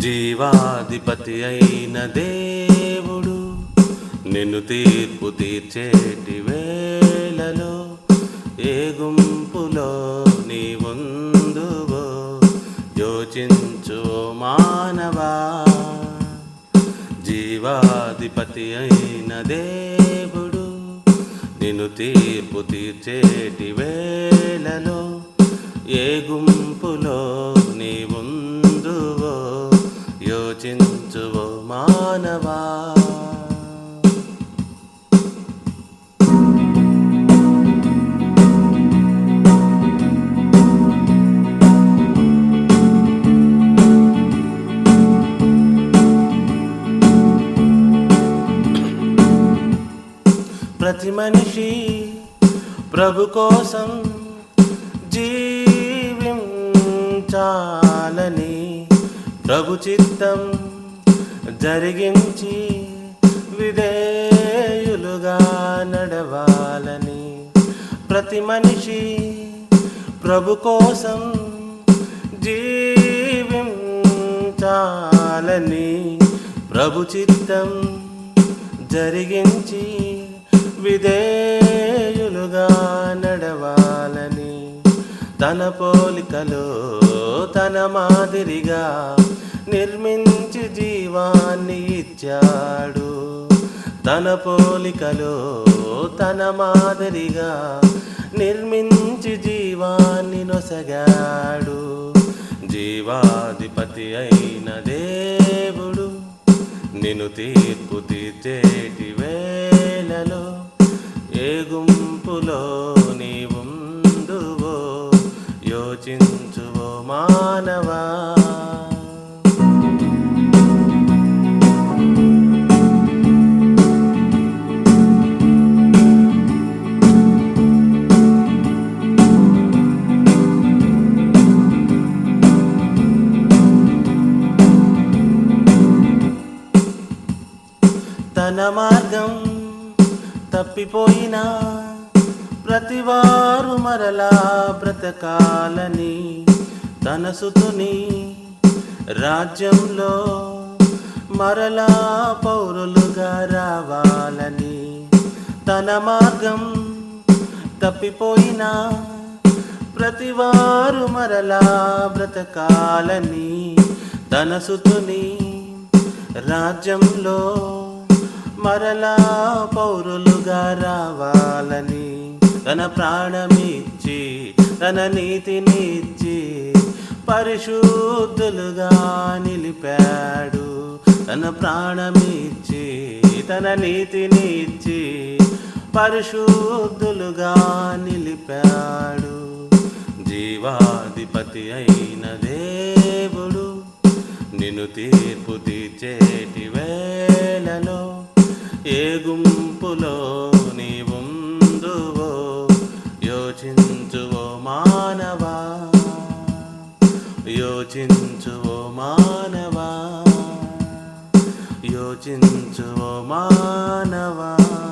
జీవాధిపతి అయిన దేవుడు నిన్ను తీర్పు తీర్చేటి వేళలో ఏ గుంపులో నీ ముందువో యోచించు మానవా. జీవాధిపతి అయిన దేవుడు నిన్ను తీర్పు తీర్చేటి వేళలో ఏ గుంపులో ప్రతి మనిషి ప్రభు కోసం జీవించాలని ప్రభు చిత్తం జరిగించి విధేయులుగా నడవాలని ప్రతి మనిషి ప్రభు కోసం జీవించాలని ప్రభు చిత్తం జరిగించి విధేయులుగా నడవాలని తన పోలికలో తన మాదిరిగా నిర్మించి జీవాన్ని ఇచ్చాడు. తన పోలికలో తన మాదిరిగా నిర్మించి జీవాన్ని నొసగాడు. జీవాధిపతి అయిన దేవుడు నిన్ను తీర్పు తీర్చేటి యోచించువో మానవా. తన మార్గం తప్పిపోయినా ప్రతివారు మరలా బ్రతకా తన తనసుతుని రాజ్యంలో మరలా పౌరులుగా రావాలని తన మార్గం తప్పిపోయిన ప్రతివారు మరలా బ్రతకాలని తన సుతుని రాజ్యంలో మరలా పౌరులుగా రావాలని తన ప్రాణమిచ్చి తన నీతినిచ్చి పరిశుద్ధులుగా నిలిపాడు. తన ప్రాణమిచ్చి తన నీతినిచ్చి పరిశుద్ధులుగా నిలిపాడు. జీవాధిపతి అయిన దేవుడు నిన్ను తీర్పు తీర్చేటి వేళలో ఏ గుంపులో నీ యోచించువో మానవా. యోచించువో మానవా. యోచించువో మానవా.